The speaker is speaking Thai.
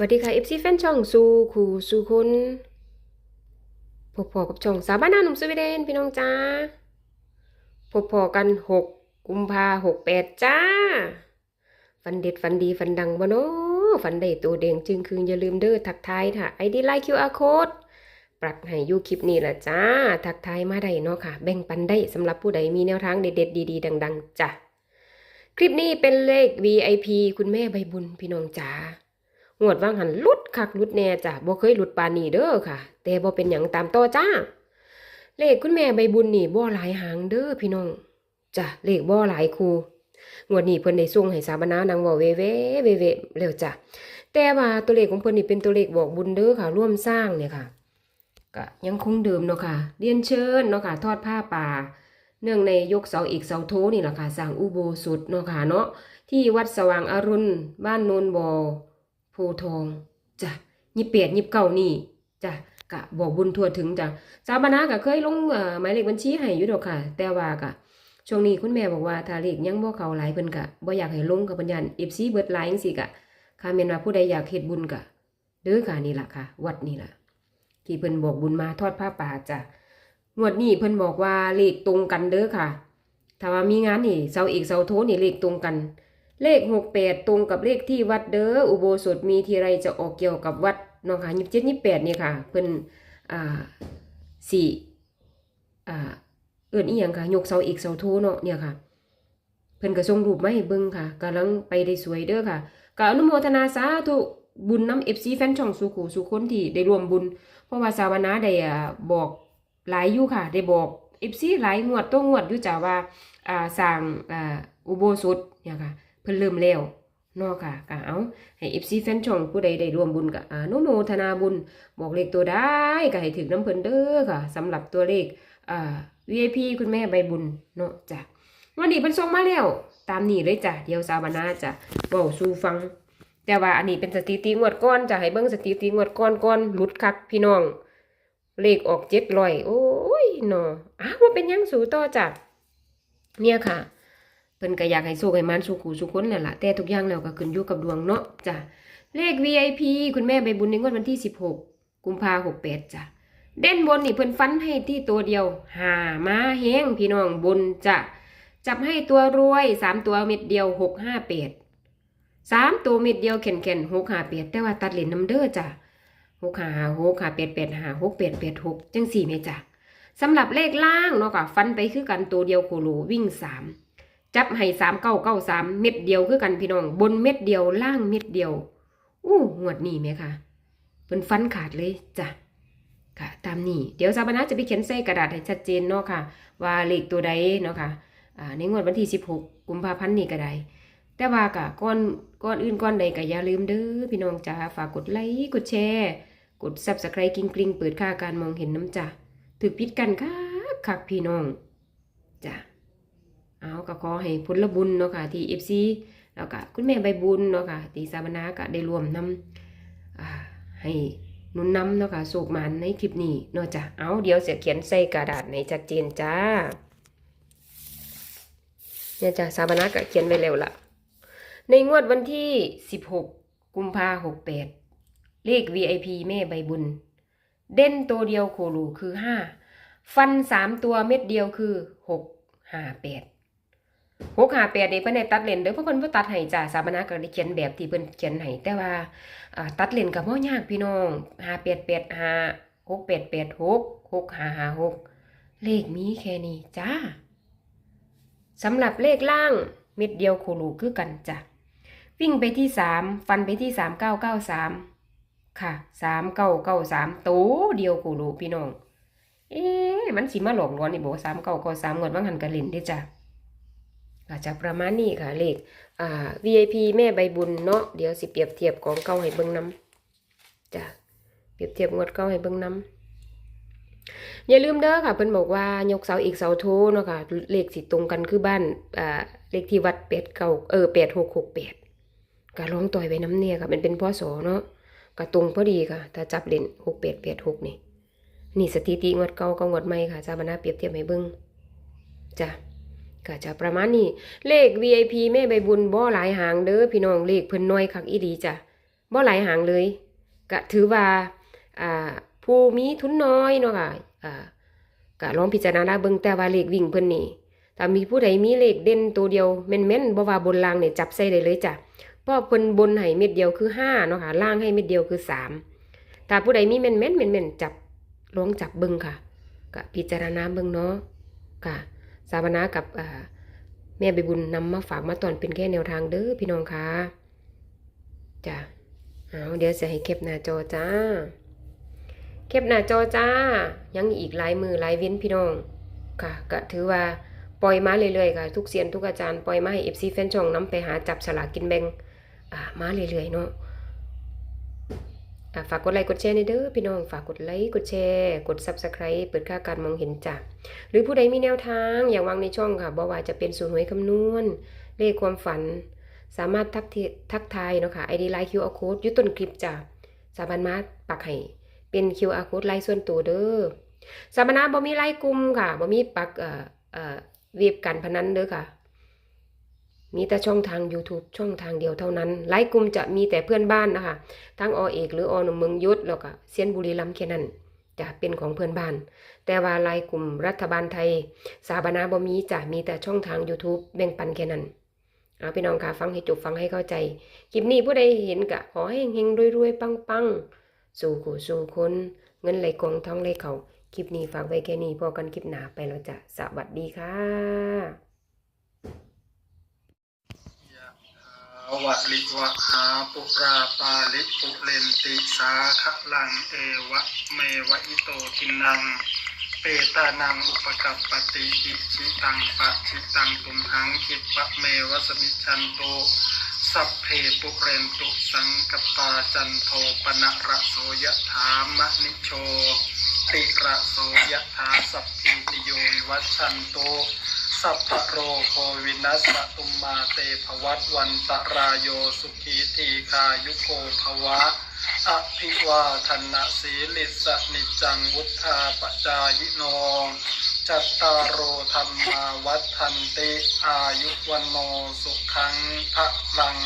สวัสดีค่ะ FC แฟนช่องสู่คู่สู่คนพบพอกับช่องสาวบ้านนาหนุ่มสวีเดนพี่น้องจ้าพบพอกันหกกุมภาหกแปดจ้าฟันเด็ดฟันดีฟันดังบ่เนาะฟันได้ตัวเด้งจึงคืนอย่าลืมเด้อทักทายค่ะไอดีไลน์ QR code ปรับให้ยูคลิปนี้ละจ้า ทักทายมาได้เนาะค่ะ แบ่งปันได้สำหรับผู้ใดมีแนวทางเด็ดๆดีๆ ดัง ๆจ้ะคลิปนี้เป็นเลข VIP คุณแม่ใบบุญพี่น้องจ้า งวดว่างหันลุดคักลุดแน่จ้ะบ่เคยหลุดปานนี้เด้อค่ะ แต่บ่เป็นหยังตามต่อจ้า เลขคุณแม่ใบบุญนี่บ่หลายหางเด้อพี่น้องจ้ะเลขบ่หลายคูงวดนี้เพิ่นได้ส่งให้สาบนานางเว้าเวเวเวเวแล้วจ้ะแต่ว่าตัวเลขของเพิ่นนี่เป็นตัวเลขบอกบุญเด้อค่ะ ร่วมสร้างเนี่ยค่ะก็ยังคงเดิมเนาะค่ะเรียนเชิญเนาะค่ะ ทอดผ้าป่า เนื่องในยกเสาอีกเสาโทนี่แหละค่ะสร้างอุโบสถเนาะค่ะเนาะที่วัดสว่างอรุณบ้านโนนบ่อ พทองจ้ะยิบเปียดยิบเก่านี่จ้ะกะบอกบุญทั่วถึงจ้ะสาบานาก็เคยลงหมายเลขบัญชีให้อยู่ดอกค่ะ แต่ว่ากะช่วงนี้คุณแม่บอกว่าถ้าเลขยังบ่เขาหลายเพิ่นกะบ่อยากให้ลงกับปัญญา FC เบิดหลายจังซี่กะค่ะแม่นว่าผู้ใดอยากเฮ็ดบุญกะเด้อค่ะนี่ล่ะค่ะ วัดนี่ล่ะที่เพิ่นบอกบุญมาทอดผ้าป่าจ้ะงวดนี้เพิ่นบอกว่าเลขตรงกันเด้อค่ะ ถ้าว่ามีงานนี่เสาเอกเสาโทนี่เลขตรงกัน เลขหกแปดตรงกับเลขที่วัดเด้ออุโบสถมีทีไรจะออกเกี่ยวกับวัดเนาะค่ะยี่สิบเจ็ดยี่สิบแปดนี่ค่ะเพิ่นอ่าสี่อ่าเอื่นอีหยังค่ะยกเสาเอกเสาโทเนาะเนี่ยค่ะ เพิ่นก็ส่งรูปมาให้เบิ่งค่ะกำลังไปได้สวยเด้อค่ะก็อนุโมทนาสาธุบุญน้ำเอฟซีแฟนช่องสุขูสุคนที่ได้รวมบุญ เพราะว่าสาวนาได้บอกหลายอยู่ค่ะ ได้บอกเอฟซีหลายงวดต้องงวดอยู่จ้าว่าอ่าสร้างอ่าอุโบสถเนี่ยค่ะ พิ่นเริ่มแล้วเนาะค่ะก็เอาให้ FC แฟนช่องผู้ใดได้ร่วมบุญก็อนุโมทนาบุญ บอกเลขตัวได้ก็ให้ถึงน้ำเพิ่นเด้อค่ะสำหรับตัวเลขอ่า VIP คุณแม่ใบบุญเนาะจ้ะวันนี้เพิ่นส่งมาแล้ว ตามนี้เลยจ้ะเดี๋ยวสาวบานาจะเว้าสู่ฟัง แต่ว่าอันนี้เป็นสถิติงวดก้อนจะให้เบิ่งสถิติงวดก้อนก้อนหลุดคักพี่น้อง เลขออก700โอ้ยเนาะอ้าวว่าเป็นยังสูต่อจ้ะเนี่ยค่ะ เพิ่นก็อยากให้สู้ให้มันสู้ขู่สู้คนนั่นล่ะแต่ทุกอย่างแล้วก็ขึ้นอยู่กับดวงเนาะจ้ะเลข VIP คุณแม่ใบบุญในงวดวันที่ 16 กุมภาพันธ์68จ้ะเด่นบนนี่เพิ่นฟันให้ที่ตัวเดียวหามาแห้งพี่น้องบนจ้ะจับให้ตัวรวย3ตัวเม็ดเดียว658 3ตัวเม็ดเดียวแข็นแข็น658แต่ว่าตัดเหรียญน้ำเด้อจ้ะ6 5 6 5 8 8 5 6 8 8 6จังสี่แม่จ้ะสำหรับเลขล่างเนาะก็ฟันไปคือกันตัวเดียวโคโลวิ่ง3 จับให้สามเก้าเก้าสามเม็ดเดียวคือกันพี่น้อง บนเม็ดเดียวล่างเม็ดเดียวอู้งวดนี้ไหมคะเป็นฟันขาดเลยจ้ะค่ะ ตามนี้ เดี๋ยวซาบานาจะไปเขียนใส่กระดาษให้ชัดเจนเนาะค่ะ ว่าเลขตัวใดเนาะค่ะอ่าในงวดวันที่ 16 กุมภาพันธ์นี้ก็ได้ แต่ว่ากะก่อนก่อนอื่นก่อนใดก็อย่าลืมเด้อพี่น้องจ้าฝากกดไลค์กดแชร์กด Subscribe กริ๊งกริ๊งเปิดค่าการมองเห็นน้ำจ้ะถือพิดกันค่ะคักพี่น้องจ้ะ เอาก็ขอให้ผลบุญเนาะค่ะที่เอฟซีแล้วก็คุณแม่ใบบุญเนาะค่ะที่สาบนาก็ได้รวมนำอ่าให้นุนนำเนาะค่ะสูกมันในคลิปนี้เนาะจ้ะเอาเดี๋ยวเสียเขียนใส่กระดาษในชัดเจนจ้าเนี่ยจ้ะสาบนาก็เขียนไว้แล้วล่ะ ในงวดวันที่ 16 กุมภาหกแปดเลข VIP แม่ใบบุญ เด่นตัวเดียวโคลูคือ 5 ฟัน 3 ตัวเม็ดเดียวคือ6ห้าแปด หกหาแปดเนี่เพิ่นได้ตัดเลนเด้อเพราะเพิ่นบ่ตัดให้จ้าสามนาก็ได้เขียนแบบที่เพิ่นเขียนให้แต่ว่าตัดเลนก็บ่ยากพี่น้องห้าแปดแปดห้าหกแปดแปดหกหกห้าหาหกเลขมีแค่นี้จ้าสำหรับเลขล่างเม็ดเดียวโคโลคือกันจ้ะวิ่งไปที่สามฟันไปที่สามเก้าเก้าสามค่ะสามเก้าเก้าสามโตเดียวโคโลพี่น้องเอ๊มันสิมาหลอกลวงนี่บอกสามเก้าก็สามเงินว่างหันกันลินได้จ้ะ อาจจะประมาณนี้ค่ะเลขอ่า VIP แม่ใบบุญเนาะเดี๋ยวสิเปรียบเทียบของเก่าให้เบิ่งนํจ้ะเปรียบเทียบงวดเก่าให้เบิ่งนํอย่าลืมเด้อค่ะเพิ่นบอกว่ายกเสาอีกเสาโทเนาะค่ะเลขสิตรงกันคือบ้านอ่าเลขที่วัดเป็ดเก่าเออแปดหกหกแปดก็ลองต่อยไว้น้ำเนี่ยค่ะมันเป็นพศเนาะก็ตรงพอดีค่ะ ถ้าจับเล่นหกแปดแปดหกนี่นี่สถิติงวดเก่ากับงวดใหม่ค่ะจาบานาเปรียบเทียบให้เบิ่งจ้ะ ก็จะประมาณนี้ เลข VIP แม่ใบบุญบ่หลายหางเด้อพี่น้องเลขเพิ่นน้อยคักอีดีจ้ะบ่หลายหางเลยก็ถือว่าอ่าผู้มีทุนน้อยเนาะค่ะอ่าก็ลองพิจารณาเบิ่งแต่ว่าเลขวิ่งเพิ่นนี่ถ้ามีผู้ใดมีเลขเด่นตัวเดียวแม่นๆบ่ว่าบนล่างเนี่ยจับใส่ได้เลยจ้ะเพราะเพิ่นบนให้เม็ดเดียวคือห้าเนาะค่ะล่างให้เม็ดเดียวคือสามถ้าผู้ใดมีแม่นๆแม่นๆจับลองจับเบิ่งค่ะก็พิจารณาเบิ่งเนาะค่ะ สาบนากับแม่ใบบุญนำมาฝากมาตอนเป็นแค่แนวทางเด้อพี่น้องคะจ้ะเอาเดี๋ยวจะให้เก็บหน้าจอจ้าเก็บหน้าจอจ้า ยังอีกหลายมือหลายเว้นพี่น้องค่ะก็ถือว่าปล่อยมาเรื่อยๆค่ะ ทุกเสียนทุกอาจารย์ปล่อยมาให้เอฟซีแฟนช่องนํไปหาจับสลากกินแบ่งอ่ามาเรื่อยๆเนาะ ฝากกดไลค์กดแชร์ในเด้อพี่น้องฝากกดไลค์กดแชร์กด Subscribe เปิดค่าการมองเห็นจ้ะหรือผู้ใดมีแนวทางอย่างวางในช่องค่ะบ่ว่าจะเป็นสูตรหวยคำนวณ เลขความฝัน สามารถทักทักทายเนาะค่ะ ID ไลน์ QR code ยู่ต้นคลิปจ้ะสามารถมาปักให้เป็น QR code ไลน์ส่วนตัวเด้อสามารถบ่มีไลน์กลุ่มค่ะบ่มีปักเอ่อเอ่อเว็บการพนันเด้อค่ะ มีแต่ช่องทาง YouTube ช่องทางเดียวเท่านั้นไลน์กลุ่มจะมีแต่เพื่อนบ้านนะคะ ทั้งอเอก หรืออหนุ่มเมืองยุทธแล้วก็เซียนบุรีรัมย์แค่นั้นจะเป็นของเพื่อนบ้าน แต่ว่าไลน์กลุ่มรัฐบาลไทย สาบานาบ่มีจะมีแต่ช่องทาง YouTube แบ่งปันแค่นั้นเอาพี่น้องค่ะฟังให้จบฟังให้เข้าใจ คลิปนี้ผู้ใดเห็นกะขอให้เฮงๆรวยๆ ปังๆ สู่ขู่สู่คนเงินไหลกองท้องไหลเขาคลิปนี้ฝากไว้แค่นี้พอกันคลิปหน้าไปแล้วจ้ะสวัสดีค่ะ วะลิวะหาปุราปาลิปุเรนติสาขะลังเอวะเมวะอิโตทินัง เปตานังอุปกัปปติอิชิตังปะชิตังตุมหังคิปะเมวะสมิจันโตสัพเพปุเรนตุสังกปาจันโทปนะระโสยถามะนิโชติระโสยถาสัพพิติโยวัชันโต สัพพโรโควินัสสะตุมมาเตภวัตวันตรายโยสุขีทีคายุโกภวะอภิวาทนะสีลิสนิจังวุธาปจายโนจัตตารโอธรรมาวัฏทันติอายุวันโนสุขังพระลัง